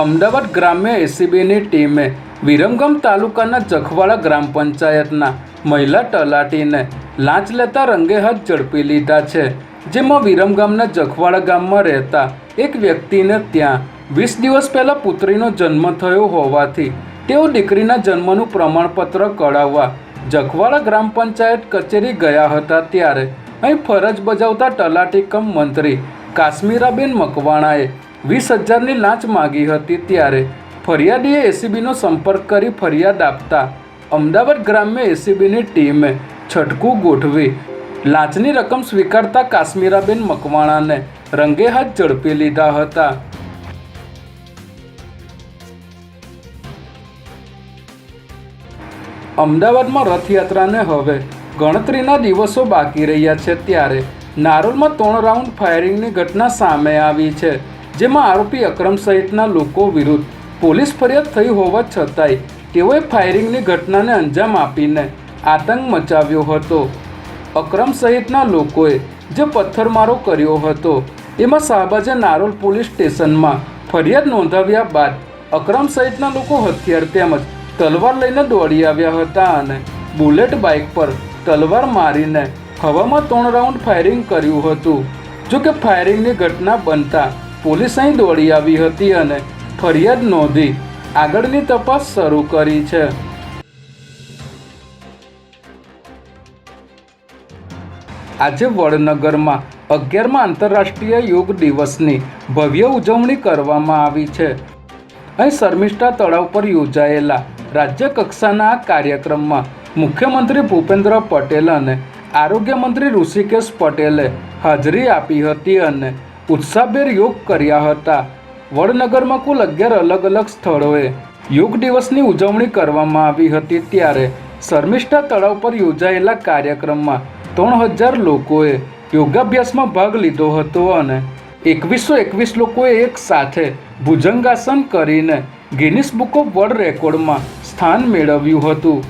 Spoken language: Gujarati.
અમદાવાદ ગ્રામ્ય એસીબીની ટીમે વિરમગામ તાલુકાના જખવાડા ગ્રામ પંચાયતના મહિલા તલાટીને લાંચ લેતા રંગે હાથ ઝડપી લીધા છે, જેમાં વિરમગામના જખવાડા ગામમાં રહેતા એક વ્યક્તિને ત્યાં વીસ દિવસ પહેલાં પુત્રીનો જન્મ થયો હોવાથી તેઓ દીકરીના જન્મનું પ્રમાણપત્ર કઢાવવા જખવાડા ગ્રામ પંચાયત કચેરી ગયા હતા ત્યારે અહીં ફરજ બજાવતા તલાટી કમ મંત્રી કાશ્મીરાબેન મકવાણાએ વીસ હજારની લાંચ માગી હતી ત્યારે ફરિયાદીએ એસીબીનો સંપર્ક કરી ફરિયાદ આપતા અમદાવાદ ગ્રામ્ય એસીબીની ટીમે છટકું ગોઠવી લાંચની રકમ સ્વીકારતા કાશ્મીરાબેન મકવાણાને રંગે હાથ ઝડપી લીધા હતા. અમદાવાદમાં રથયાત્રાને હવે ગણતરીના દિવસો બાકી રહ્યા છે ત્યારે નારોલમાં ત્રણ રાઉન્ડ ફાયરિંગની ઘટના સામે આવી છે. જેમાં આરોપી અક્રમ સહિતના લોકો વિરુદ્ધ પોલીસ ફરિયાદ થઈ હોવા છતાંય તેઓએ ફાયરિંગની ઘટનાને અંજામ આપીને આતંક મચાવ્યો હતો. અક્રમ સહિતના લોકોએ જે પથ્થરમારો કર્યો હતો, એમાં શાહબાજે નારોલ પોલીસ સ્ટેશનમાં ફરિયાદ નોંધાવ્યા બાદ અક્રમ સહિતના લોકો હથિયાર તેમજ તલવાર લઈને દોડી આવ્યા હતા અને બુલેટ બાઇક પર તલવાર મારીને હવામાં ત્રણ રાઉન્ડ ફાયરિંગ કર્યું હતું. જો કે ફાયરિંગની ઘટના બનતા પોલીસ અહીં દોડી આવી હતી અને ફરિયાદ નોંધી આગળની તપાસ શરૂ કરી છે. આજે વડનગરમાં અગિયારમાં આંતરરાષ્ટ્રીય યોગ દિવસની ભવ્ય ઉજવણી કરવામાં આવી છે. અહીં શર્મિષ્ઠા તળાવ પર યોજાયેલા રાજ્ય કક્ષાના આ કાર્યક્રમમાં મુખ્યમંત્રી ભૂપેન્દ્ર પટેલ અને આરોગ્ય મંત્રી ઋષિકેશ પટેલે હાજરી આપી હતી અને ઉત્સાહભેર યોગ કર્યા હતા. વડનગરમાં કુલ અગિયાર અલગ અલગ સ્થળોએ યોગ દિવસની ઉજવણી કરવામાં આવી હતી ત્યારે શર્મિષ્ઠા તળાવ પર યોજાયેલા કાર્યક્રમમાં ત્રણ હજાર લોકોએ યોગાભ્યાસમાં ભાગ લીધો હતો અને એકવીસો એકવીસ લોકોએ એક સાથે ભુજંગાસન કરીને ગિનિસ બુક ઓફ વર્લ્ડ રેકોર્ડમાં સ્થાન મેળવ્યું હતું.